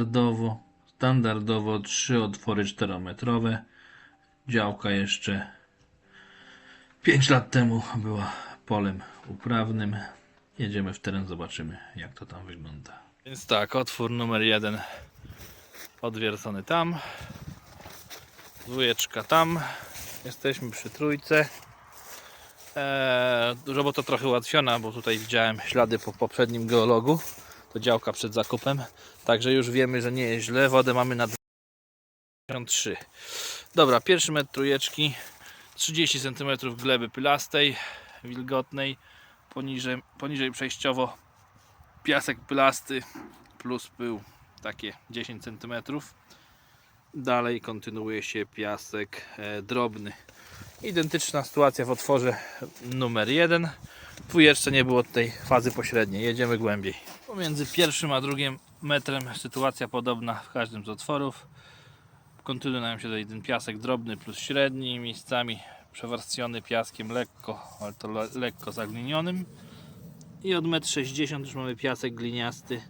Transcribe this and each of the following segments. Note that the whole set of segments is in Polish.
Standardowo, standardowo trzy otwory 4-metrowe. Działka jeszcze 5 lat temu była polem uprawnym. Jedziemy w teren, zobaczymy jak to tam wygląda. Więc tak, otwór numer jeden odwiercony tam. Dwójeczka tam. Jesteśmy przy trójce. Eee, robota trochę ułatwiona, bo tutaj widziałem ślady po poprzednim geologu. To działka przed zakupem. Także już wiemy, że nie jest źle. Wodę mamy na 53. Dobra, pierwszy metr trójeczki. 30 cm gleby pylastej, wilgotnej. Poniżej, poniżej przejściowo piasek pylasty plus pył takie 10 cm. Dalej kontynuuje się piasek e, drobny. Identyczna sytuacja w otworze numer 1. Tu jeszcze nie było tej fazy pośredniej. Jedziemy głębiej. Pomiędzy pierwszym a drugim metrem sytuacja podobna w każdym z otworów. Kontynuuje nam się tutaj ten piasek drobny plus średni, miejscami przewarstwiony piaskiem lekko, ale to le lekko zaglinionym. I od 1,60 m już mamy piasek gliniasty,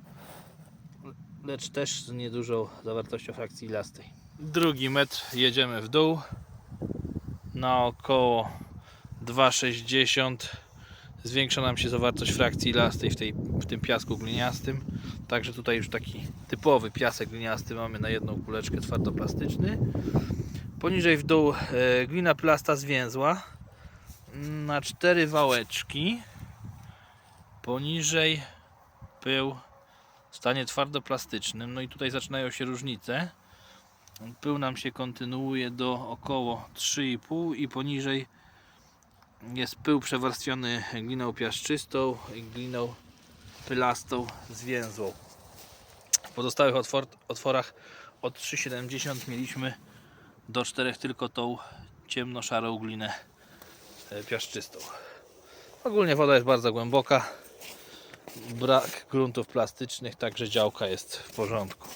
lecz też z niedużą zawartością frakcji ilastej. Drugi metr jedziemy w dół na około 2,60 zwiększa nam się zawartość frakcji ilastej w, tej, w tym piasku gliniastym. Także tutaj już taki typowy piasek gliniasty mamy na jedną kuleczkę twardoplastyczny. Poniżej w dół e, glina plasta zwięzła na cztery wałeczki. Poniżej pył w stanie twardoplastycznym. No i tutaj zaczynają się różnice. Pył nam się kontynuuje do około 3,5 i poniżej jest pył przewarstwiony gliną piaszczystą i gliną pylastą zwięzłą. W pozostałych otwor otworach od 3,70 mieliśmy do 4 tylko tą ciemno-szarą glinę e, piaszczystą. Ogólnie woda jest bardzo głęboka. Brak gruntów plastycznych, także działka jest w porządku.